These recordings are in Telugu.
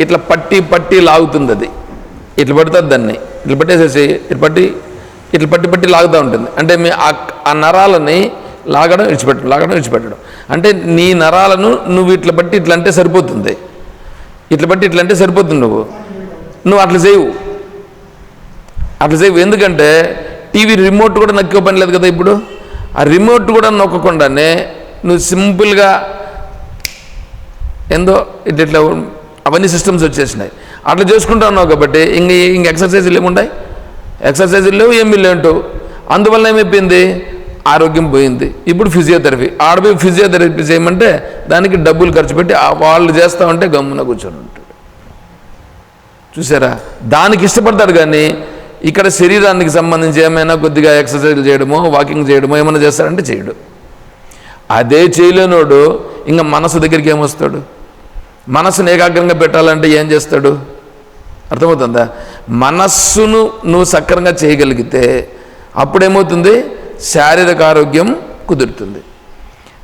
ఇట్లా పట్టి పట్టి లాగుతుంది అది ఇట్లా పడుతుంది దాన్ని ఇట్లా పట్టేసేసి ఇట్లా పట్టి ఇట్లా పట్టి పట్టి లాగుతూ ఉంటుంది. అంటే మీ ఆ- నరాలని లాగడం విడిచిపెట్టడం లాగడం విడిచిపెట్టడం. అంటే నీ నరాలను నువ్వు ఇట్లా బట్టి ఇట్లా అంటే సరిపోతుంది. ఇట్లా బట్టి ఇట్లా అంటే సరిపోతుంది నువ్వు. నువ్వు అట్లా చేయవు. అట్లా చేయవు. ఎందుకంటే టీవీ రిమోట్ కూడా నొక్కే పని లేదు కదా ఇప్పుడు. ఆ రిమోట్ కూడా నొక్కకుండానే నువ్వు సింపుల్గా ఏందో ఇట్లా ఇట్లా అవన్నీ సిస్టమ్స్ వచ్చేసినాయి. అట్లా చేసుకుంటా ఉన్నావు కాబట్టి ఇంక ఇంక ఎక్సర్సైజులు ఏముంటాయి ఎక్సర్సైజులు లేవు ఏమీ లేవు అందువల్ల ఏమైపోయింది? ఆరోగ్యం పోయింది. ఇప్పుడు ఫిజియోథెరపీ ఆడపోయి ఫిజియోథెరపీ చేయమంటే దానికి డబ్బులు ఖర్చు పెట్టి వాళ్ళు చేస్తా ఉంటే గమ్మున కూర్చొని ఉంటాడు. చూసారా? దానికి ఇష్టపడతాడు కానీ ఇక్కడ శరీరానికి సంబంధించి ఏమైనా కొద్దిగా ఎక్సర్సైజ్ చేయడమో వాకింగ్ చేయడమో ఏమైనా చేస్తాడంటే చేయడు. అదే చేయలేనోడు ఇంకా మనసు దగ్గరికి ఏమొస్తాడు? మనసును ఏకాగ్రంగా పెట్టాలంటే ఏం చేస్తాడు? అర్థమవుతుందా? మనస్సును నువ్వు సక్రంగా చేయగలిగితే అప్పుడేమవుతుంది? శారీరక ఆరోగ్యం కుదురుతుంది.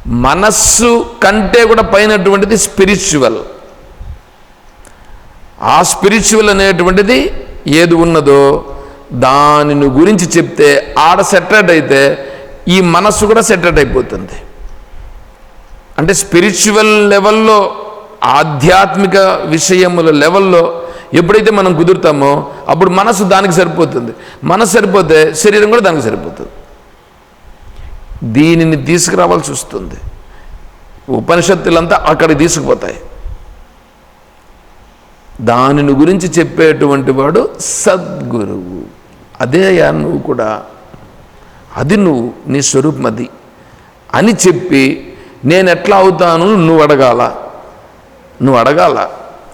మనస్సు కంటే కూడా పైనటువంటిది స్పిరిచువల్ ఆ స్పిరిచువల్ అనేటువంటిది ఏది ఉన్నదో దానిని గురించి చెప్తే ఆడ సెటరేట్ అయితే ఈ మనస్సు కూడా సెటరేట్ అయిపోతుంది. అంటే స్పిరిచువల్ లెవెల్లో ఆధ్యాత్మిక విషయముల లెవెల్లో ఎప్పుడైతే మనం కుదురుతామో అప్పుడు మనసు దానికి సరిపోతుంది. మనసు సరిపోతే శరీరం కూడా దానికి సరిపోతుంది. దీనిని తీసుకురావాల్సి వస్తుంది. ఉపనిషత్తులంతా అక్కడికి తీసుకుపోతాయి. దానిని గురించి చెప్పేటువంటి వాడు సద్గురువు. అదేయా నువ్వు కూడా. అది నువ్వు నీ స్వరూపం అది. అని చెప్పి నేను ఎట్లా అవుతాను నువ్వు అడగాల. నువ్వు అడగాల.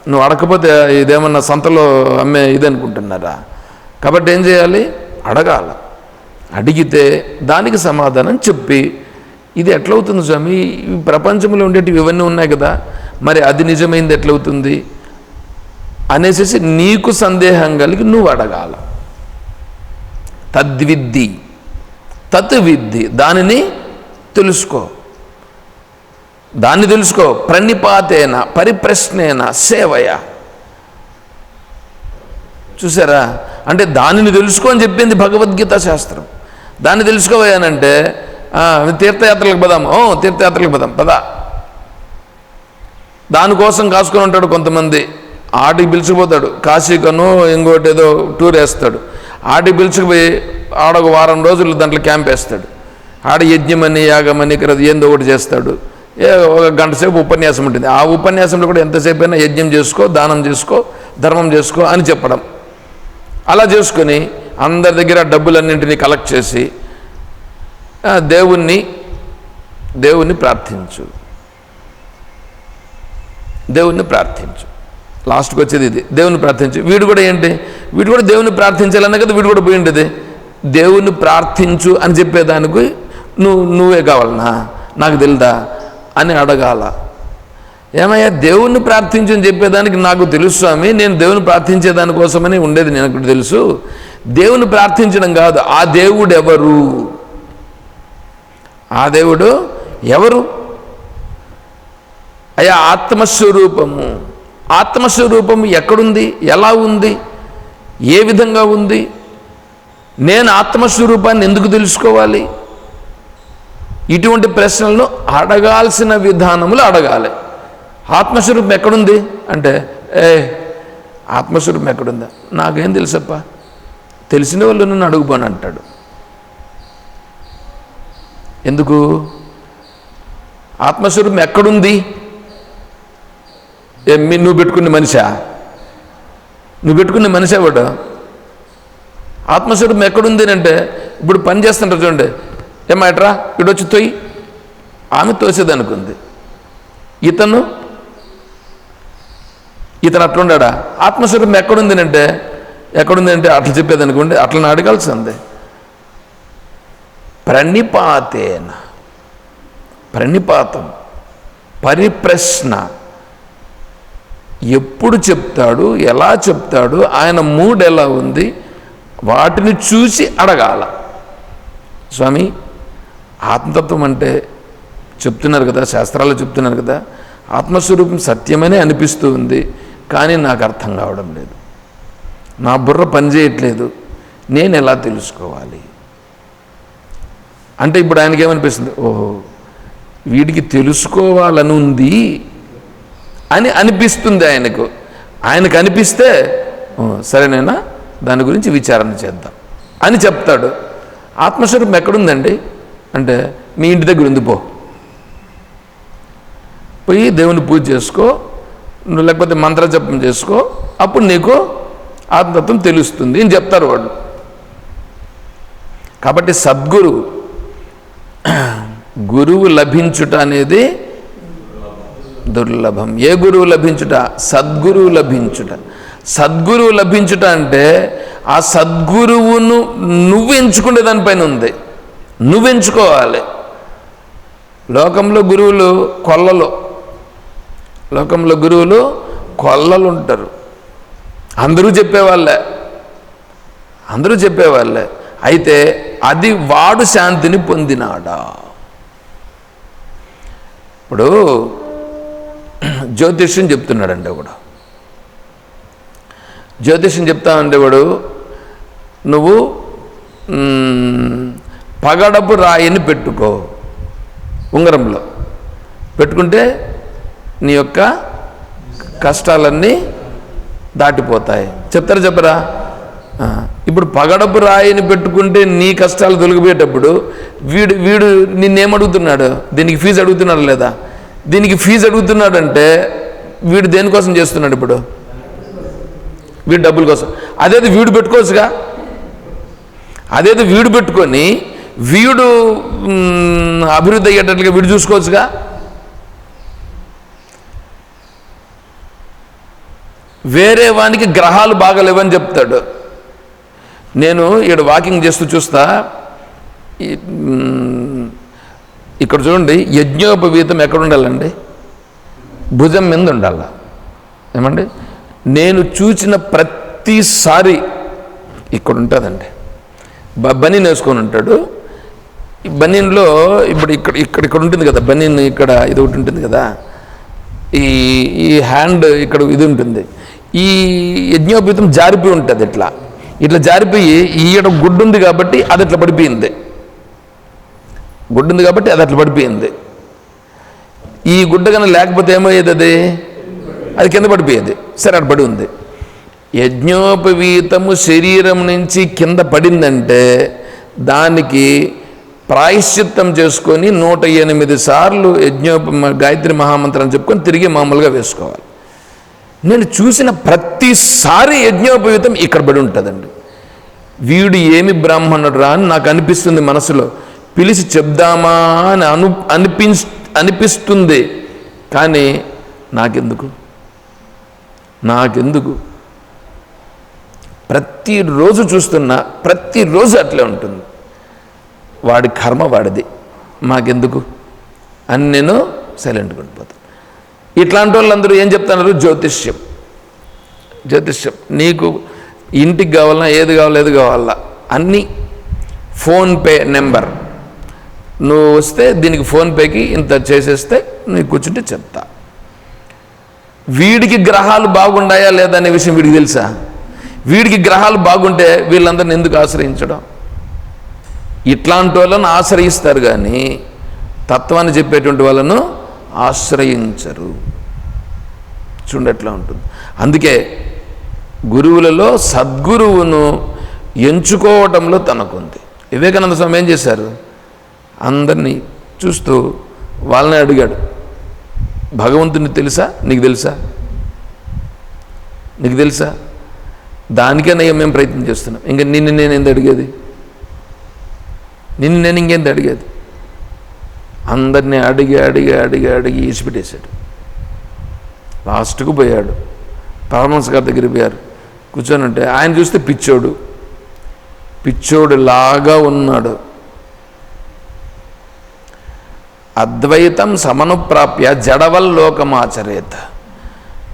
నువ్వు అడగకపోతే ఇదేమన్నా సంతలో అమ్మే ఇది అనుకుంటున్నారా? కాబట్టి ఏం చేయాలి? అడగాల. అడిగితే దానికి సమాధానం చెప్పి ఇది ఎట్లవుతుంది స్వామి? ఈ ప్రపంచంలో ఉండేటివి ఇవన్నీ ఉన్నాయి కదా. మరి అది నిజమైంది ఎట్లవుతుంది? అనేసి నీకు సందేహం కలిగి నువ్వు అడగాల. తద్విద్ది. తత్ విద్ది దానిని తెలుసుకో. దాన్ని తెలుసుకో. ప్రణిపాతేన పరిప్రశ్నేన సేవయ. చూసారా? అంటే దానిని తెలుసుకో అని చెప్పింది భగవద్గీత శాస్త్రం. దాన్ని తెలుసుకోవయానంటే తీర్థయాత్రలకు పదాం. ఓ తీర్థయాత్రలకు పదాం. పదా. దానికోసం కాసుకొని ఉంటాడు కొంతమంది. ఆటికి పిలిచిపోతాడు. కాశీకను ఇంకోటి ఏదో టూర్ వేస్తాడు. ఆటికి పిలిచిపోయి ఆడ ఒక వారం రోజులు దాంట్లో క్యాంప్ వేస్తాడు. ఆడ యజ్ఞమని యాగమని ఇక్కడ ఏందో ఒకటి చేస్తాడు. ఒక గంట సేపు ఉపన్యాసం ఉంటుంది. ఆ ఉపన్యాసంలో కూడా ఎంతసేపు అయినా యజ్ఞం చేసుకో దానం చేసుకో ధర్మం చేసుకో అని చెప్పడం. అలా చేసుకొని అందరి దగ్గర డబ్బులన్నింటినీ కలెక్ట్ చేసి దేవుణ్ణి దేవుణ్ణి ప్రార్థించు. దేవుణ్ణి ప్రార్థించు. లాస్ట్కి వచ్చేది ఇది. దేవుని ప్రార్థించు. వీడు కూడా ఏంటి? వీడు కూడా దేవుని ప్రార్థించాలనే కదా వీడు కూడా పోయిండేది దేవుని ప్రార్థించు అని చెప్పేదానికి నువ్వు నువ్వే కావాలనా? నాకు తెలుదా? అని అడగాల. ఏమయ్యా దేవుణ్ణి ప్రార్థించని చెప్పేదానికి నాకు తెలుసు స్వామి నేను దేవుని ప్రార్థించేదాని కోసమని ఉండేది నాకు తెలుసు. దేవుని ప్రార్థించడం కాదు ఆ దేవుడు ఎవరు ఆ దేవుడు ఎవరు? అయ్యా ఆత్మస్వరూపము. ఆత్మస్వరూపము ఎక్కడుంది? ఎలా ఉంది? ఏ విధంగా ఉంది? నేను ఆత్మస్వరూపాన్ని ఎందుకు తెలుసుకోవాలి? ఇటువంటి ప్రశ్నలను అడగాల్సిన విధానములు అడగాలి. ఆత్మస్వరూపం ఎక్కడుంది? అంటే ఏ ఆత్మస్వరూపం ఎక్కడుందా? నాకేం తెలుసప్ప? తెలిసిన వాళ్ళు నన్ను అడుగుపోను అంటాడు. ఎందుకు? ఆత్మస్వరూపం ఎక్కడుంది? నువ్వు పెట్టుకునే మనిషా? నువ్వు పెట్టుకునే మనిషి వాడు ఆత్మస్వరూపం ఎక్కడుంది అంటే ఇప్పుడు పని చేస్తుంటారు చూడండి. ఏమాట్రా ఇడొచ్చి తొయ్యి ఆమె తోసేదనుకుంది. ఇతను? ఇతను అట్లుండా ఆత్మస్వరూపం ఎక్కడుంది అంటే ఎక్కడుంది అంటే అట్లా చెప్పేది అనుకోండి అట్లా అడగాల్సిందే. ప్రణిపాతేన. ప్రణిపాతం. పరిప్రశ్న. ఎప్పుడు చెప్తాడు ఎలా చెప్తాడు ఆయన మూడ్ ఎలా ఉంది వాటిని చూసి అడగాల. స్వామి ఆత్మతత్వం అంటే చెప్తున్నారు కదా శాస్త్రాలు చెప్తున్నారు కదా ఆత్మస్వరూపం సత్యమనే అనిపిస్తూ ఉంది కానీ నాకు అర్థం కావడం లేదు. నా బుర్ర పనిచేయట్లేదు నేను ఎలా తెలుసుకోవాలి? అంటే ఇప్పుడు ఆయనకి ఏమనిపిస్తుంది? ఓహో వీడికి తెలుసుకోవాలని ఉంది అని అనిపిస్తుంది ఆయనకు. ఆయనకు అనిపిస్తే సరే సరేనైనా దాని గురించి విచారణ చేద్దాం అని చెప్తాడు. ఆత్మస్వరూపం ఎక్కడుందండి? అంటే మీ ఇంటి దగ్గర ఉంది పో. పోయి దేవుని పూజ చేసుకో నువ్వు లేకపోతే మంత్ర జపం చేసుకో అప్పుడు నీకు ఆత్మతత్వం తెలుస్తుంది అని చెప్తారు వాళ్ళు. కాబట్టి సద్గురు గురువు లభించుట అనేది దుర్లభం. ఏ గురువు లభించుట? సద్గురువు లభించుట. సద్గురువు లభించుట అంటే ఆ సద్గురువును నువ్వు ఎంచుకునే దానిపైన ఉంది. నువ్వు ఎంచుకోవాలి లోకంలో గురువులు కొల్లలు. లోకంలో గురువులు కొల్లలు ఉంటారు అందరూ చెప్పేవాళ్ళే. అందరూ చెప్పేవాళ్ళే. అయితే అది వాడు శాంతిని పొందినాడా? ఇప్పుడు జ్యోతిష్యం చెప్తున్నాడండి ఒకడు జ్యోతిష్యం చెప్తానంటే వాడు నువ్వు పగడపు రాయిని పెట్టుకో. ఉంగరంలో. పెట్టుకుంటే నీ యొక్క కష్టాలన్నీ దాటిపోతాయి. చెప్తారా చెప్పరా? ఇప్పుడు పగడపు రాయిని పెట్టుకుంటే నీ కష్టాలు తొలగిపోయేటప్పుడు వీడు వీడు నిన్నేమడుగుతున్నాడు? దీనికి ఫీజు అడుగుతున్నాడు లేదా? దీనికి ఫీజు అడుగుతున్నాడంటే వీడు దేనికోసం చేస్తున్నాడు ఇప్పుడు? వీడు డబ్బుల కోసం. అదేది వీడు పెట్టుకోవచ్చుగా? అదేది వీడు పెట్టుకొని వీడు అభివృద్ధి అయ్యేటట్లుగా వీడు చూసుకోవచ్చుగా? వేరే వానికి గ్రహాలు బాగలేవని చెప్తాడు. నేను ఇక్కడ వాకింగ్ చేస్తూ చూస్తా ఇక్కడ చూడండి యజ్ఞోపవీతం ఎక్కడ ఉండాలండి? భుజం మీద ఉండాల. ఏమండి? నేను చూసిన ప్రతిసారి ఇక్కడ ఉంటుందండి. బని నేసుకొని ఉంటాడు. ఈ బనీన్లో ఇప్పుడు ఇక్కడ ఇక్కడ ఇక్కడ ఉంటుంది కదా బనీన్ ఇక్కడ ఇది ఒకటి ఉంటుంది కదా ఈ ఈ హ్యాండ్ ఇక్కడ ఇది ఉంటుంది. ఈ యజ్ఞోపేతం జారిపోయి ఉంటుంది ఇట్లా. ఇట్లా జారిపోయి ఈయడం గుడ్డు ఉంది కాబట్టి అది అట్లా పడిపోయింది. గుడ్డు ఉంది కాబట్టి అది అట్లా పడిపోయింది. ఈ గుడ్డ కన్నా లేకపోతే ఏమయ్యేది అది అది కింద పడిపోయేది. సరే అటు పడి ఉంది. యజ్ఞోపవీతము శరీరం నుంచి కింద పడిందంటే దానికి ప్రాయశ్చిత్తం చేసుకొని నూట ఎనిమిది సార్లు యజ్ఞోప గాయత్రి మహామంత్రం చెప్పుకొని తిరిగి మామూలుగా వేసుకోవాలి. నేను చూసిన ప్రతిసారి యజ్ఞోపవీతం ఇక్కడ పడి ఉంటుందండి. వీడు ఏమి బ్రాహ్మణుడు రా అని నాకు అనిపిస్తుంది మనసులో. పిలిచి చెప్దామా అని అను అనిపి అనిపిస్తుంది. కానీ నాకెందుకు? నాకెందుకు? ప్రతిరోజు చూస్తున్నా ప్రతిరోజు అట్లే ఉంటుంది. వాడి కర్మ వాడిది. మాకెందుకు? అని నేను సైలెంట్గా ఉండిపోతాను ఇట్లాంటి వాళ్ళందరూ ఏం చెప్తున్నారు? జ్యోతిష్యం. జ్యోతిష్యం. నీకు ఇంటికి కావాలన్నా ఏది కావాలి ఏది కావాలా అన్నీ ఫోన్పే నెంబర్ నువ్వు వస్తే దీనికి ఫోన్పేకి ఇంత చేసేస్తే నీకు కూర్చుంటే చెప్తా. వీడికి గ్రహాలు బాగుండాయా లేదా అనే విషయం వీడికి తెలుసా? వీడికి గ్రహాలు బాగుంటే వీళ్ళందరిని ఎందుకు ఆశ్రయించడం? ఇట్లాంటి వాళ్ళను ఆశ్రయిస్తారు కానీ తత్వాన్ని చెప్పేటువంటి వాళ్ళను ఆశ్రయించరు. చూడట్లా ఉంటుంది. అందుకే గురువులలో సద్గురువును ఎంచుకోవటంలో తనకుంది. వివేకానంద స్వామి ఏం చేశారు? అందరినీ చూస్తూ వాళ్ళని అడిగాడు. భగవంతుని తెలుసా? నీకు తెలుసా? నీకు తెలుసా? దానికైనా మేము ప్రయత్నం చేస్తున్నాం. ఇంకా నిన్ను నేను ఎంత అడిగేది? నిన్ను నేను ఇంకెంత అడిగేది. అందరినీ అడిగి అడిగి అడిగి అడిగి ఈసిపెట్టేశాడు లాస్ట్కు పోయాడు. పరమహంస గారి దగ్గర పోయారు. కూర్చొని ఉంటే ఆయన చూస్తే పిచ్చోడు. పిచ్చోడు లాగా ఉన్నాడు. అద్వైతం సమనుప్రాప్య జడవల్లోకమాచరేత్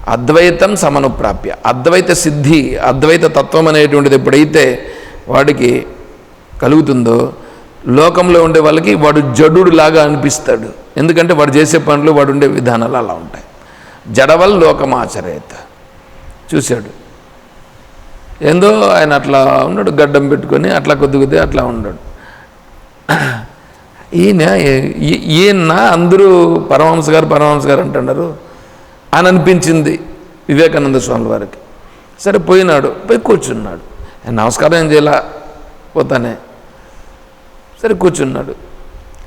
అద్వైతం సమనుప్రాప్య. అద్వైత సిద్ధి అద్వైత తత్వం అనేటువంటిది ఎప్పుడైతే వాడికి కలుగుతుందో లోకంలో ఉండే వాళ్ళకి వాడు జడుడు లాగా అనిపిస్తాడు. ఎందుకంటే వాడు చేసే పనులు వాడు ఉండే విధానాలు అలా ఉంటాయి. జడవల్ లోకమాచరేత చూశాడు. ఏందో ఆయన అట్లా ఉన్నాడు గడ్డం పెట్టుకొని అట్లా కొద్ది కొద్ది అట్లా ఉన్నాడు. ఈయన ఈయన అందరూ పరమహంస గారు పరమహంస గారు అంటున్నారు. అని అనిపించింది వివేకానంద స్వామి వారికి. సరే పోయినాడు పోయి కూర్చున్నాడు. ఆయన నమస్కారం ఏం చేయాల? పోతానే. సరే కూర్చున్నాడు.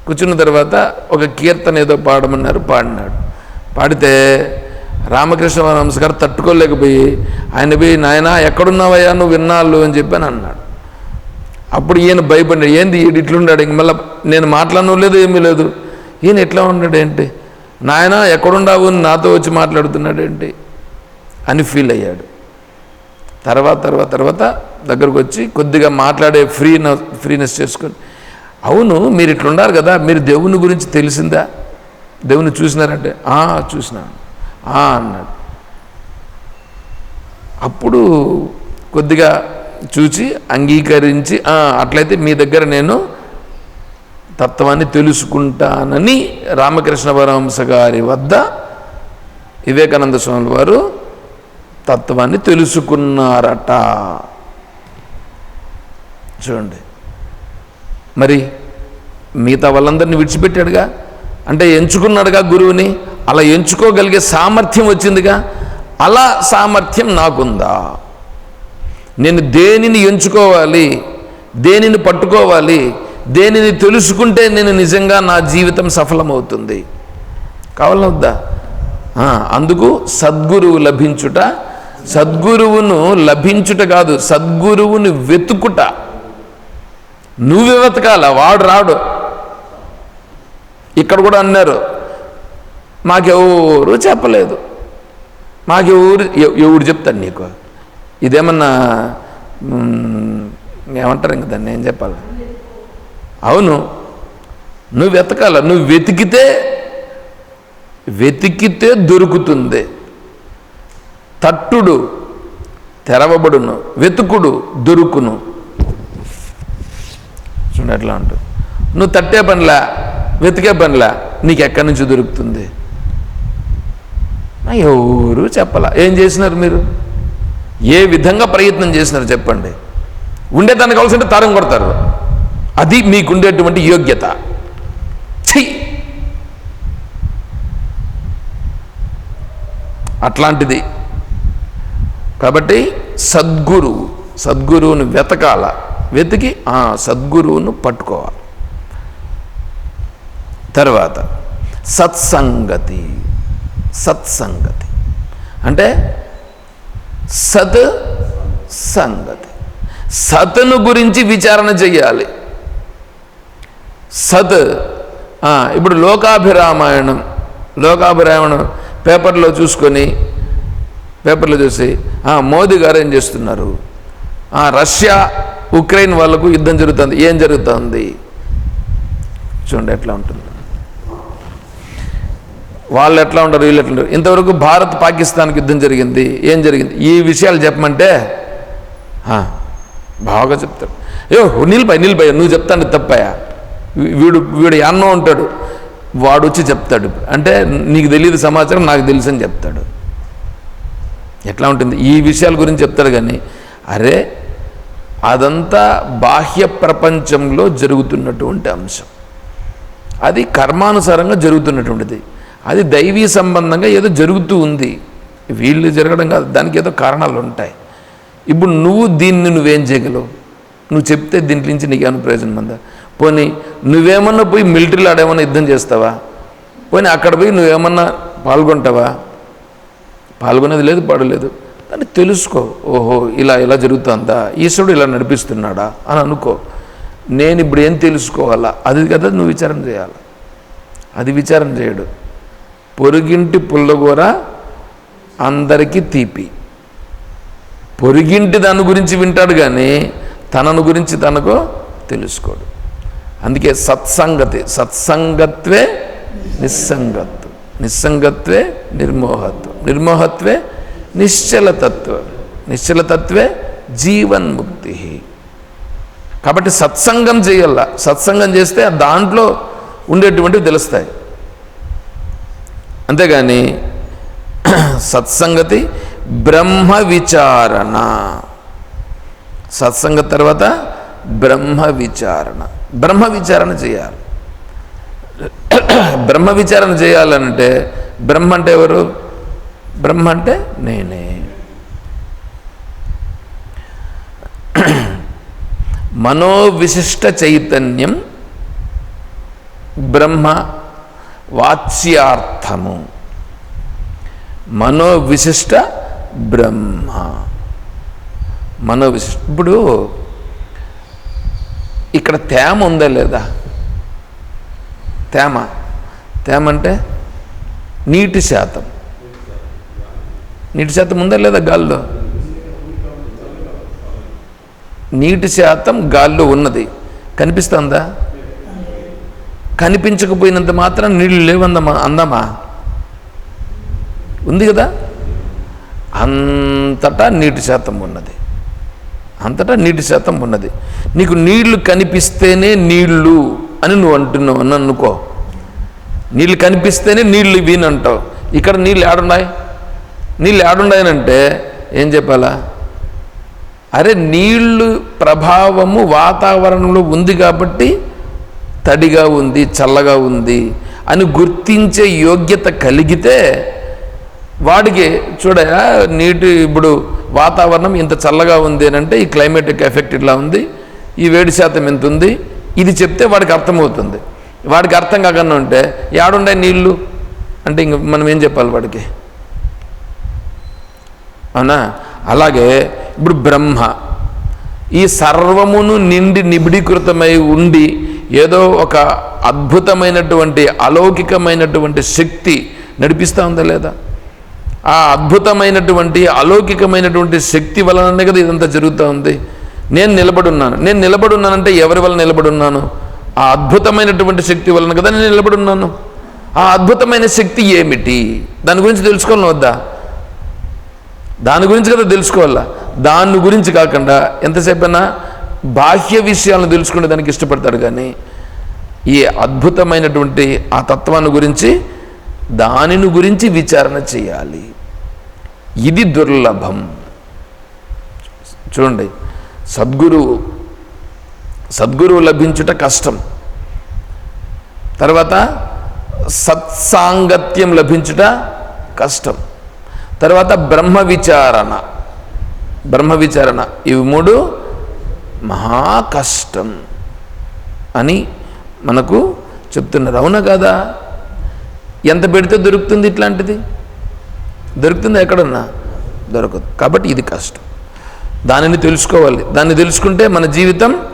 కూర్చున్న తర్వాత ఒక కీర్తన ఏదో పాడమన్నారు పాడినాడు. పాడితే రామకృష్ణ పరమహంస గారు తట్టుకోలేకపోయి ఆయన పోయి నాయన ఎక్కడున్నావయ్యా? నువ్వు విన్నాళ్ళు అని చెప్పి అని అన్నాడు. అప్పుడు ఈయన భయపడ్డాడు ఏంది? ఈడు ఇట్లున్నాడు ఇంక మళ్ళీ నేను మాట్లాడను లేదు ఏమీ లేదు. ఈయన ఎట్లా ఉన్నాడు ఏంటి నాయన ఎక్కడున్నావు అని నాతో వచ్చి మాట్లాడుతున్నాడు ఏంటి అని ఫీల్ అయ్యాడు. తర్వాత తర్వాత తర్వాత దగ్గరకు వచ్చి కొద్దిగా మాట్లాడే ఫ్రీన ఫ్రీనెస్ చేసుకొని అవును మీరు ఇట్లున్నారు కదా మీరు దేవుని గురించి తెలిసిందా? దేవుని చూసినారంటే "ఆ, చూసినాను "ఆ" అన్నాడు. అప్పుడు కొద్దిగా చూచి అంగీకరించి అట్లయితే మీ దగ్గర నేను తత్వాన్ని తెలుసుకుంటానని రామకృష్ణ పరమహంస గారి వద్ద వివేకానంద స్వామి వారు తత్వాన్ని తెలుసుకున్నారట. చూడండి. మరి మిగతా వాళ్ళందరినీ విడిచిపెట్టాడుగా? అంటే ఎంచుకున్నాడుగా గురువుని? అలా ఎంచుకోగలిగే సామర్థ్యం వచ్చిందిగా? అలా సామర్థ్యం నాకుందా? నేను దేనిని ఎంచుకోవాలి? దేనిని పట్టుకోవాలి? దేనిని తెలుసుకుంటే నేను నిజంగా నా జీవితం సఫలమవుతుంది. కావాలన్నా వద్దా అందుకు సద్గురువు లభించుట సద్గురువును లభించుట కాదు సద్గురువుని వెతుకుట. నువ్వు వెతకాల? వాడు రాడు. ఇక్కడ కూడా అన్నారు. మాకెవరు చెప్పలేదు. మాకెవరు ఎవ- ఎవరు చెప్తాడు నీకు? ఇదేమన్నా ఏమంటారు ఇంక దాన్ని? ఏం చెప్పాలి? అవును. నువ్వు వెతకాల? నువ్వు వెతికితే వెతికితే దొరుకుతుంది. తట్టుడు తెరవబడును. వెతుకుడు దొరుకును. చూడండి అట్లా ఉంటుంది నువ్వు తట్టే పనిలా వెతికే పనిలా నీకు ఎక్కడి నుంచి దొరుకుతుంది? ఎవరు చెప్పలా. ఏం చేసినారు మీరు? ఏ విధంగా ప్రయత్నం చేసినారు చెప్పండి. ఉండేదాన్ని కావాల్సింటే తరం కొడతారు. అది మీకుండేటువంటి యోగ్యత. ఛీ! అట్లాంటిది. కాబట్టి సద్గురువు సద్గురువుని వెతకాల. వెతికి ఆ సద్గురువును పట్టుకోవాలి. తర్వాత సత్సంగతి సత్సంగతి. అంటే సత్ సంగతి సత్ను గురించి విచారణ చెయ్యాలి. సత్ ఇప్పుడు లోకాభిరామాయణం లోకాభిరామాయణం పేపర్లో చూసుకొని పేపర్లో చూసి ఆ, మోదీ గారు ఏం చేస్తున్నారు? ఆ, రష్యా ఉక్రెయిన్ వాళ్ళకు యుద్ధం జరుగుతుంది. ఏం జరుగుతుంది? చూడండి ఎట్లా ఉంటుంది. వాళ్ళు ఎట్లా ఉంటారు? వీళ్ళు ఎట్లా ఉంటారు? ఇంతవరకు భారత్ పాకిస్తాన్కి యుద్ధం జరిగింది. ఏం జరిగింది? ఈ విషయాలు చెప్పమంటే బాగా చెప్తాడు. అయ్యో నిలిపాయి నిలిపాయ నువ్వు చెప్తాను తప్పాయా? వీడు వీడు ఎన్నో ఉంటాడు. వాడు వచ్చి చెప్తాడు. అంటే నీకు తెలియదు సమాచారం నాకు తెలుసు అని చెప్తాడు. ఎట్లా ఉంటుంది? ఈ విషయాల గురించి చెప్తాడు కానీ అరే అదంతా బాహ్య ప్రపంచంలో జరుగుతున్నటువంటి అంశం. అది కర్మానుసారంగా జరుగుతున్నటువంటిది. అది దైవీ సంబంధంగా ఏదో జరుగుతూ ఉంది. వీళ్ళు జరగడం కాదు దానికి ఏదో కారణాలు ఉంటాయి. ఇప్పుడు నువ్వు దీన్ని నువ్వేం చేయగలవు? నువ్వు చెప్తే దీంట్లో నుంచి నీకు ఏమైనా ప్రయోజనం ఉందా? పోనీ నువ్వేమన్నా పోయి మిలిటరీలో ఆడేమన్నా యుద్ధం చేస్తావా? పోనీ అక్కడ పోయి నువ్వేమన్నా పాల్గొంటావా? పాల్గొనేది లేదు పాడలేదు దాన్ని తెలుసుకో. ఓహో ఇలా ఇలా జరుగుతుందా? ఈశ్వరుడు ఇలా నడిపిస్తున్నాడా? అని అనుకో. నేను ఇప్పుడు ఏం తెలుసుకోవాలా? అది కదా నువ్వు విచారం చేయాలి. అది విచారం చేయడు. పొరుగింటి పుల్లగూర అందరికీ తీపి. పొరుగింటి దాని గురించి వింటాడు కానీ తనను గురించి తనకు తెలుసుకోడు. అందుకే సత్సంగతి సత్సంగత్వే నిస్సంగత్వం నిస్సంగత్వే నిర్మోహత్వం. నిర్మోహత్వే నిశ్చలతత్వం. నిశ్చలతత్వే జీవన్ముక్తి. కాబట్టి సత్సంగం చేయాల. సత్సంగం చేస్తే దాంట్లో ఉండేటువంటివి తెలుస్తాయి. అంతేగాని సత్సంగతి బ్రహ్మ విచారణ. సత్సంగ తర్వాత బ్రహ్మ విచారణ. బ్రహ్మ విచారణ చేయాలి. బ్రహ్మ విచారణ చేయాలంటే బ్రహ్మ అంటే ఎవరు? బ్రహ్మ అంటే నేనే. మనోవిశిష్ట చైతన్యం బ్రహ్మ వాత్స్యార్థము. మనోవిశిష్ట బ్రహ్మ. మనోవిశిష్ట ఇప్పుడు ఇక్కడ తేమ ఉందా లేదా? తేమ. తేమ అంటే నీటి శాతం. నీటి శాతం ఉందా లేదా గాల్లో? నీటి శాతం గాల్లో ఉన్నది. కనిపిస్తుందా? కనిపించకపోయినంత మాత్రం నీళ్ళు లేవందమా? అందమా? ఉంది కదా? అంతటా నీటి శాతం ఉన్నది. అంతటా నీటి శాతం ఉన్నది. నీకు నీళ్ళు కనిపిస్తేనే నీళ్ళు అని నువ్వు అంటున్నావు. అని అనుకో. నీళ్ళు కనిపిస్తేనే నీళ్ళు ఇవి అంటావు. ఇక్కడ నీళ్ళు ఆడున్నాయి నీళ్ళు ఏడున్నాయనంటే ఏం చెప్పాలా? అరే నీళ్ళు ప్రభావము వాతావరణంలో ఉంది కాబట్టి తడిగా ఉంది చల్లగా ఉంది అని గుర్తించే యోగ్యత కలిగితే వాడికి చూడ నీటి ఇప్పుడు వాతావరణం ఇంత చల్లగా ఉంది అని అంటే ఈ క్లైమేటిక్ ఎఫెక్ట్ ఇట్లా ఉంది ఈ వేడి శాతం ఎంత ఉంది ఇది చెప్తే వాడికి అర్థమవుతుంది. వాడికి అర్థం కాకుండా ఉంటే ఏడుండే నీళ్ళు? అంటే ఇంక మనం ఏం చెప్పాలి వాడికి? అవునా? అలాగే ఇప్పుడు బ్రహ్మ. ఈ సర్వమును నిండి నిబిడీకృతమై ఉండి ఏదో ఒక అద్భుతమైనటువంటి అలౌకికమైనటువంటి శక్తి నడిపిస్తూ ఉందా లేదా? ఆ అద్భుతమైనటువంటి అలౌకికమైనటువంటి శక్తి వలననే కదా ఇదంతా జరుగుతూ ఉంది. నేను నిలబడున్నాను. నేను నిలబడున్నానంటే ఎవరి వల్ల నిలబడున్నాను? ఆ అద్భుతమైనటువంటి శక్తి వలన కదా నేను నిలబడున్నాను. ఆ అద్భుతమైన శక్తి ఏమిటి? దాని గురించి తెలుసుకోవాలని వద్దా? దాని గురించి కదా తెలుసుకోవాలా? దాని గురించి కాకుండా ఎంతసేపైనా బాహ్య విషయాలను తెలుసుకునే దానికి ఇష్టపడతాడు కానీ ఈ అద్భుతమైనటువంటి ఆ తత్వాన్ని గురించి దానిని గురించి విచారణ చేయాలి. ఇది దుర్లభం. చూడండి సద్గురువు సద్గురువు లభించుట కష్టం. తర్వాత సత్సాంగత్యం లభించుట కష్టం. తర్వాత బ్రహ్మ విచారణ బ్రహ్మ విచారణ ఇవి మూడు మహా కష్టం అని మనకు చెప్తున్నారు అవునా కదా? ఎంత పెడితే దొరుకుతుంది ఇట్లాంటిది? దొరుకుతుంది ఎక్కడన్నా? దొరకదు. కాబట్టి ఇది కష్టం. దానిని తెలుసుకోవాలి. దాన్ని తెలుసుకుంటే మన జీవితం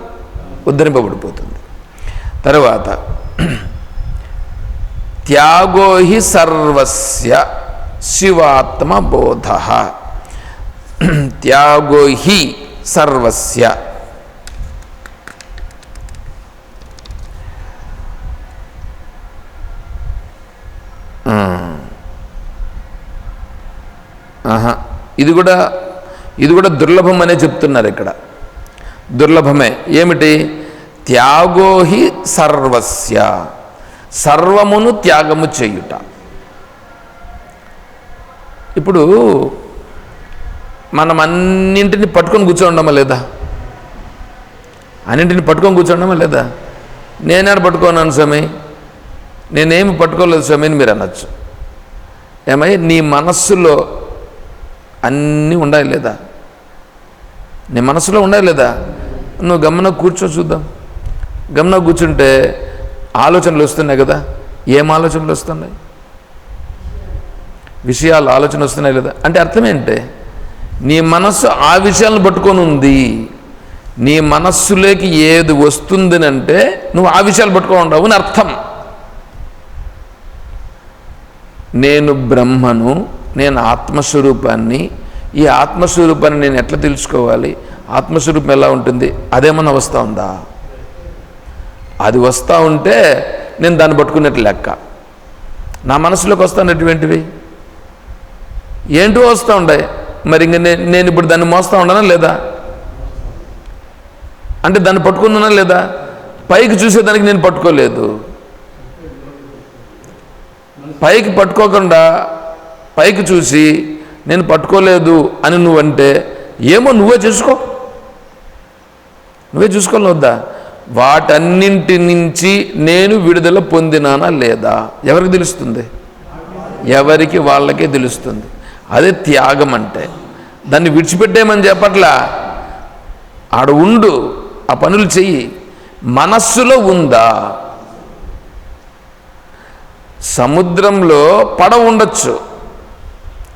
ఉద్ధరింపబడిపోతుంది. తర్వాత త్యాగోహి సర్వస్య శివాత్మ త్యాగో త్యాగోహి సర్వస్య. ఇది కూడా ఇది కూడా దుర్లభం అనే చెప్తున్నారు ఇక్కడ. దుర్లభమే. ఏమిటి? త్యాగోహి సర్వస్య. సర్వమును త్యాగము చేయుట. ఇప్పుడు మనం అన్నింటిని పట్టుకొని కూర్చోండమా లేదా? అన్నింటిని పట్టుకొని కూర్చోండమా లేదా? నేనే పట్టుకోనాను స్వామి? నేనేమి పట్టుకోలేదు స్వామి అని మీరు అనొచ్చు. ఏమై నీ మనస్సులో అన్నీ ఉండాలి లేదా? నీ మనసులో ఉండాలి లేదా? నువ్వు గమన కూర్చో చూద్దాం. గమన కూర్చుంటే ఆలోచనలు వస్తున్నాయి కదా? ఏం ఆలోచనలు వస్తున్నాయి? విషయాలు ఆలోచన వస్తున్నాయి లేదా? అంటే అర్థం ఏంటి నీ మనస్సు ఆ విషయాలను పట్టుకొని ఉంది. నీ మనస్సులోకి ఏది వస్తుందని అంటే నువ్వు ఆ విషయాలు పట్టుకొని ఉండవు అని అర్థం. నేను బ్రహ్మను నేను ఆత్మస్వరూపాన్ని ఈ ఆత్మస్వరూపాన్ని నేను ఎట్లా తెలుసుకోవాలి? ఆత్మస్వరూపం ఎలా ఉంటుంది? అదేమన్నా వస్తూ ఉందా? అది వస్తూ ఉంటే నేను దాన్ని పట్టుకున్నట్టు లెక్క. నా మనసులోకి వస్తున్నటువంటివి? ఏంటో వస్తూ ఉంటాయి మరి ఇంక నేను నేను ఇప్పుడు దాన్ని మోస్తూ ఉండనా లేదా? అంటే దాన్ని పట్టుకున్నానా లేదా? పైకి చూసేదానికి నేను పట్టుకోలేదు. పైకి పట్టుకోకుండా పైకి చూసి నేను పట్టుకోలేదు అని నువ్వంటే ఏమో నువ్వే చూసుకో. నువ్వే చూసుకోవాలి వద్దా? వాటన్నింటి నుంచి నేను విడుదల పొందినానా లేదా? ఎవరికి తెలుస్తుంది? ఎవరికి వాళ్ళకే తెలుస్తుంది? అదే త్యాగం అంటే. దాన్ని విడిచిపెట్టేయమని చెప్పట్లా. ఆడ ఉండు ఆ పనులు చెయ్యి. మనస్సులో ఉందా? సముద్రంలో పడవ ఉండొచ్చు.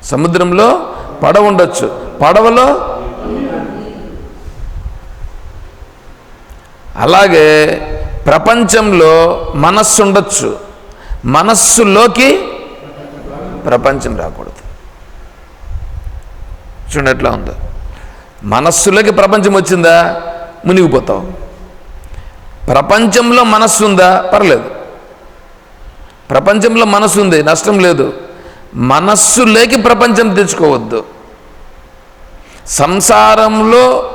సముద్రంలో పడవ ఉండొచ్చు. పడవలో? అలాగే ప్రపంచంలో మనస్సు ఉండొచ్చు. మనస్సులోకి ప్రపంచం రాకూడదు. చూడండి ఎట్లా ఉందో. మనస్సులోకి ప్రపంచం వచ్చిందా? మునిగిపోతావు. ప్రపంచంలో మనస్సు ఉందా? పర్లేదు. ప్రపంచంలో మనస్సు ఉంది నష్టం లేదు. మనస్సులోకి ప్రపంచం తెచ్చుకోవద్దు. సంసారంలో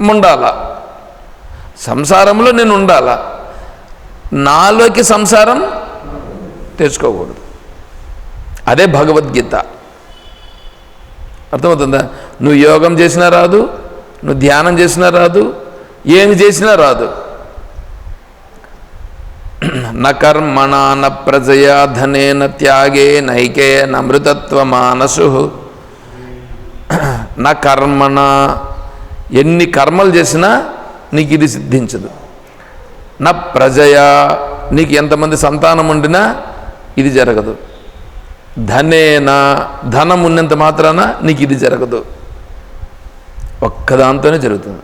ఉండాల? సంసారంలో నేను ఉండాల? నాలోకి సంసారం తెచ్చుకోకూడదు. అదే భగవద్గీత. అర్థమవుతుందా? నువ్వు యోగం చేసినా రాదు నువ్వు ధ్యానం చేసినా రాదు ఏమి చేసినా రాదు. న కర్మణ న ప్రజయా ధనేన త్యాగే నైకే నమృతత్వ మానసు నకర్మణ కర్మణ ఎన్ని కర్మలు చేసినా నీకు ఇది సిద్ధించదు. నా ప్రజయా నీకు ఎంతమంది సంతానం ఉండినా ఇది జరగదు. ధనేనా ధనం ఉన్నంత మాత్రాన నీకు ఇది జరగదు. ఒక్కదాంతోనే జరుగుతుంది.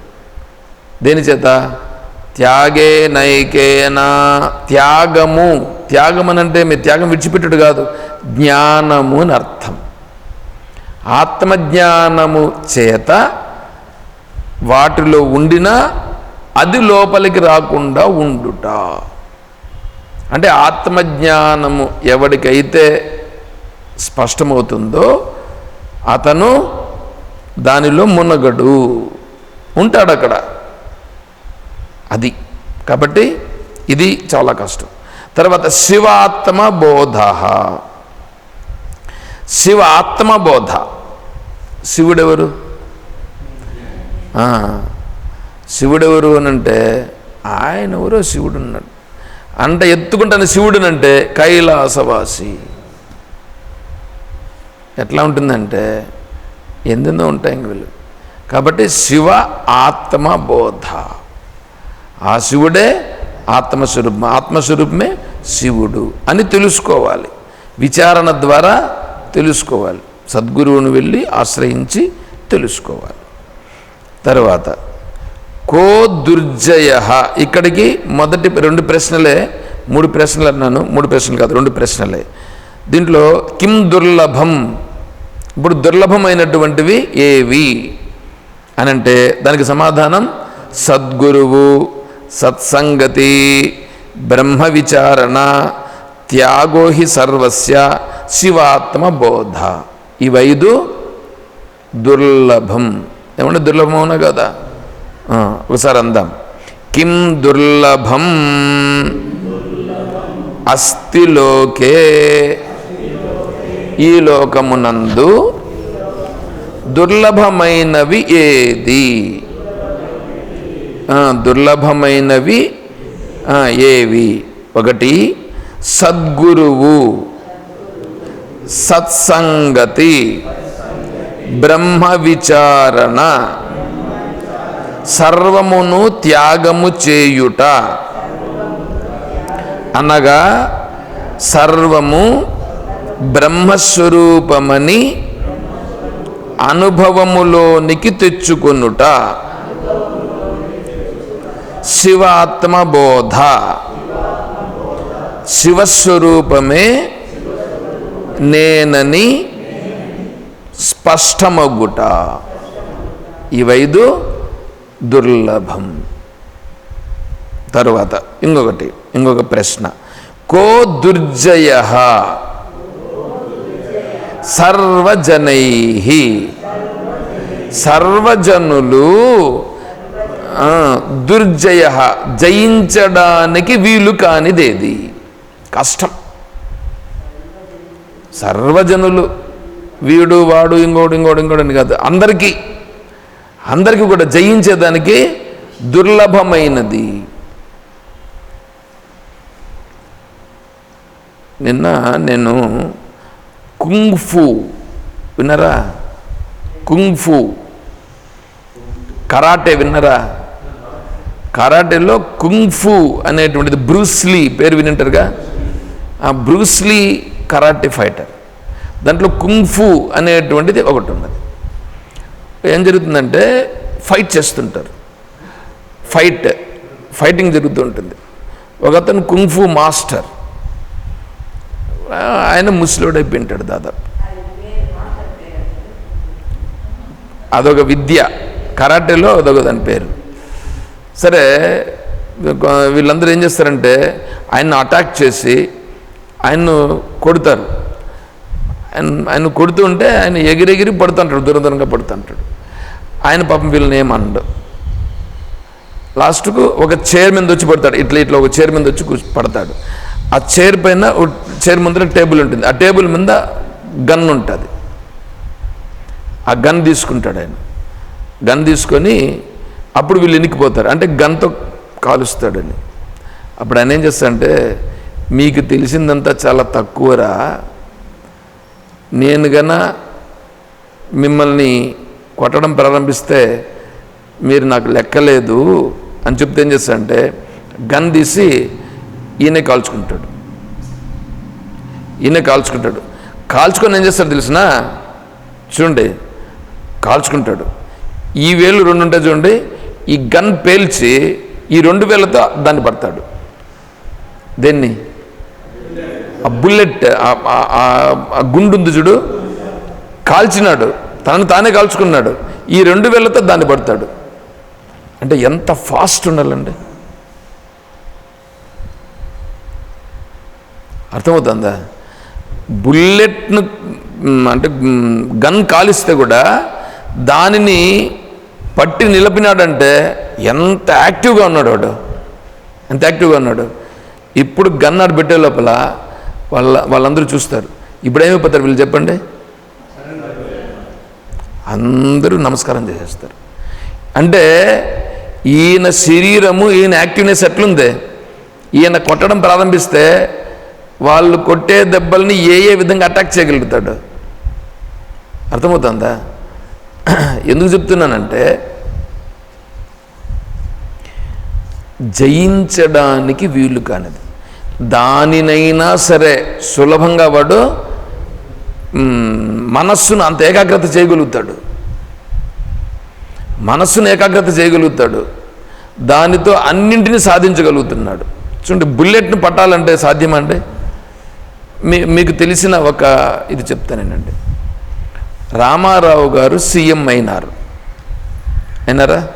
దేని చేత? త్యాగే నైకేనా త్యాగము. త్యాగం అని అంటే మీరు త్యాగం విడిచిపెట్టుడు కాదు. జ్ఞానము అని అర్థం. ఆత్మజ్ఞానము చేత వాటిలో ఉండినా అది లోపలికి రాకుండా ఉండుట. అంటే ఆత్మజ్ఞానము ఎవడికైతే స్పష్టమవుతుందో అతను దానిలో మునగడు ఉంటాడు అక్కడ అది. కాబట్టి ఇది చాలా కష్టం. తర్వాత శివాత్మ బోధ. శివ ఆత్మబోధ శివుడెవరు? శివుడెవరు అని అంటే ఆయన ఎవరో శివుడు ఉన్నాడు అంటే ఎత్తుకుంటాను శివుడునంటే కైలాసవాసి. ఎట్లా ఉంటుందంటే ఎందెందో ఉంటాయి వీళ్ళు. కాబట్టి శివ ఆత్మ బోధ. ఆ శివుడే ఆత్మస్వరూపం ఆత్మస్వరూపమే శివుడు అని తెలుసుకోవాలి. విచారణ ద్వారా తెలుసుకోవాలి. సద్గురువును వెళ్ళి ఆశ్రయించి తెలుసుకోవాలి. తర్వాత కో దుర్జయ. ఇక్కడికి మొదటి రెండు ప్రశ్నలే మూడు ప్రశ్నలు అన్నాను మూడు ప్రశ్నలు కాదు రెండు ప్రశ్నలే. దీంట్లో కిం దుర్లభం. ఇప్పుడు దుర్లభమైనటువంటివి ఏవి? అని అంటే దానికి సమాధానం సద్గురువు సత్సంగతి బ్రహ్మ విచారణ త్యాగోహి సర్వస్య శివాత్మ బోధ ఇవైదు దుర్లభం. ఏమంటే దుర్లభం అవునా కదా? ఒకసారి అందాం. కిం దుర్లభం? అస్థిలోకే ఈ లోకమునందు దుర్లభమైనవి ఏది? దుర్లభమైనవి ఏవి? ఒకటి సద్గురువు సత్సంగతి బ్రహ్మ విచారణ సర్వమును త్యాగము చేయుట. అనగా సర్వము బ్రహ్మస్వరూపమని అనుభవములోనికి తెచ్చుకొనుట. శివాత్మ బోధ శివస్వరూపమే నేనని స్పష్టమగుట. ఇవైదు దుర్లభం. తరువాత ఇంకొకటి ఇంకొక ప్రశ్న. కో దుర్జయ? సర్వజనై. సర్వజనులు దుర్జయ జయించడానికి వీలు కానిదేది. కష్టం. సర్వజనులు వీడు వాడు ఇంకోడు ఇంకోడు ఇంకోడు అని కాదు అందరికీ అందరికీ కూడా జయించేదానికి దుర్లభమైనది. నిన్న నేను కుంగ్ఫు విన్నరా కుంగ్ఫు కరాటే విన్నరా కరాటేలో కుంగ్ఫు అనేటువంటిది బ్రూస్లీ పేరు వినింటారుగా? ఆ బ్రూస్లీ కరాటే ఫైటర్ దాంట్లో కుంగ్ఫు అనేటువంటిది ఒకటి ఉన్నది ఏం జరుగుతుందంటే ఫైట్ చేస్తుంటారు. ఫైట్ ఫైటింగ్ జరుగుతూ ఉంటుంది. ఒక అతను కుంగ్ఫు మాస్టర్ ఆయన ముసలోడు అయిపోయింటాడు దాదాపు అదొక విద్య. కరాటేలో అదొక దాని పేరు. సరే వీళ్ళందరూ ఏం చేస్తారంటే ఆయన్ను అటాక్ చేసి ఆయన్ను కొడతారు. ఆయన ఆయన కొడుతూ ఉంటే ఆయన ఎగిరెగిరి పడుతుంటాడు దూరం దూరంగా పడుతుంటాడు. ఆయన పాపం వీళ్ళని ఏమనడు లాస్ట్కు ఒక చైర్ మీద వచ్చి పడతాడు. ఇట్లా ఇట్లా ఒక చైర్ మీద వచ్చి కూర్చు పడతాడు. ఆ చైర్ పైన చైర్ ముందర టేబుల్ ఉంటుంది. ఆ టేబుల్ మీద గన్ ఉంటుంది. ఆ గన్ తీసుకుంటాడు ఆయన. గన్ తీసుకొని అప్పుడు వీళ్ళు ఎనికిపోతారు అంటే గన్తో కాలుస్తాడని. అప్పుడు ఆయన ఏం చేస్తాడంటే మీకు తెలిసిందంతా చాలా తక్కువరా? నేను గన మిమ్మల్ని కొట్టడం ప్రారంభిస్తే మీరు నాకు లెక్కలేదు అని చెప్తే ఏం చేస్తాడంటే గన్ తీసి ఈయనే కాల్చుకుంటాడు. ఈయనే కాల్చుకుంటాడు. కాల్చుకొని ఏం చేస్తాడు తెలిసిన? చూడండి కాల్చుకుంటాడు. ఈ వేలు రెండు ఉంటాయి చూడండి ఈ గన్ పేల్చి ఈ రెండు వేలతో దాన్ని పడతాడు. దేన్ని? ఆ బుల్లెట్ ఆ- ఆ గుండు ఉంది చూడు కాల్చినాడు. తనను తానే కాల్చుకున్నాడు. ఈ రెండు వేలతో దాన్ని పడతాడు. అంటే ఎంత ఫాస్ట్ ఉండాలండి. అర్థమవుతుందా బుల్లెట్ను అంటే గన్ కాలిస్తే కూడా దానిని పట్టి నిలిపినాడంటే ఎంత యాక్టివ్గా ఉన్నాడు వాడు? ఎంత యాక్టివ్గా ఉన్నాడు? ఇప్పుడు గన్ ఆడు పెట్టే లోపల వాళ్ళ వాళ్ళందరూ చూస్తారు. ఇప్పుడు ఏమైపోతారు వీళ్ళు చెప్పండి? అందరూ నమస్కారం చేసేస్తారు. అంటే ఈయన శరీరము ఈయన యాక్టివ్నెస్ ఎట్లుంది? ఈయన కొట్టడం ప్రారంభిస్తే వాళ్ళు కొట్టే దెబ్బల్ని ఏ ఏ విధంగా అటాక్ చేయగలుగుతాడు? అర్థమవుతుందా? ఎందుకు చెప్తున్నానంటే జయించడానికి వీలు కానిది. దానినైనా సరే సులభంగా వాడు మనస్సును అంత ఏకాగ్రత చేయగలుగుతాడు. మనస్సును ఏకాగ్రత చేయగలుగుతాడు. దానితో అన్నింటినీ సాధించగలుగుతున్నాడు. చూడండి బుల్లెట్ను పట్టాలంటే సాధ్యమండి మీ మీకు తెలిసిన ఒక ఇది చెప్తానేనండి రామారావు గారు సీఎం అయినారు. అయినారా?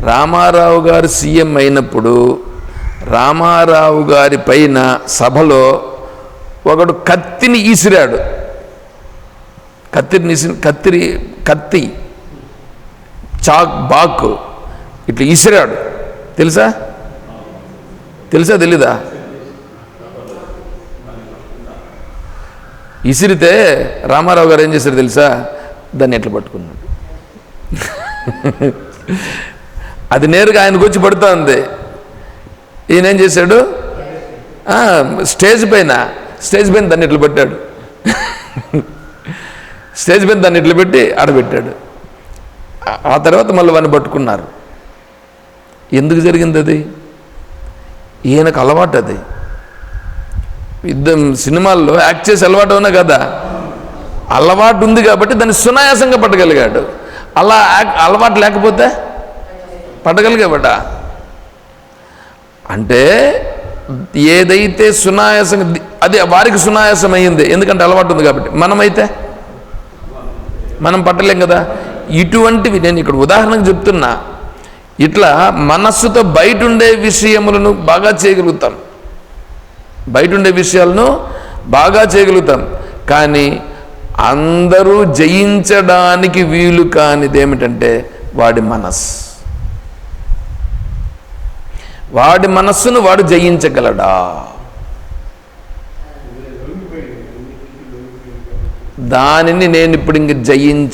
రామారావు గారు సీఎం అయినప్పుడు రామారావు గారి పైన సభలో ఒకడు కత్తిని ఈసిరాడు. కత్తిని ఈసి కత్తిరి కత్తి చాక్ బాక్ ఇట్లా ఈసిరాడు. తెలుసా? తెలుసా తెలీదా? ఇసిరితే రామారావు గారు ఏం చేశారు తెలుసా? దాన్ని ఎట్లా పట్టుకున్నాడు? అది నేరుగా ఆయనకు వచ్చి పడుతోంది ఈయన ఏం చేశాడు? స్టేజ్ పైన స్టేజ్ పైన దాన్ని ఇట్లా పెట్టాడు. స్టేజ్ పైన దాన్ని ఇట్లు పెట్టి ఆడబెట్టాడు. ఆ- ఆ తర్వాత మళ్ళీ వాడిని పట్టుకున్నారు. ఎందుకు జరిగింది అది? ఈయనకు అలవాటు అది. ఇద్దరు సినిమాల్లో యాక్ట్ చేసి అలవాటు ఉన్నా కదా. అలవాటు ఉంది కాబట్టి దాన్ని సునాయాసంగా పట్టగలిగాడు. అలా అలవాటు లేకపోతే పట్టగలిగాబట అంటే ఏదైతే సునాయాసంగా అది వారికి సునాయాసం అయ్యింది ఎందుకంటే అలవాటు ఉంది కాబట్టి. మనమైతే మనం పట్టలేం కదా. ఇటువంటివి నేను ఇక్కడ ఉదాహరణకు చెప్తున్నా. ఇట్లా మనస్సుతో బయట ఉండే విషయములను బాగా చేయగలుగుతాం. బయట ఉండే విషయాలను బాగా చేయగలుగుతాం. కానీ అందరూ జయించడానికి వీలు కానిది ఏమిటంటే వాడి మనస్సు. వాడి మనస్సును వాడు జయించగలడా? దానిని నేను ఇప్పుడు ఇంక జయించ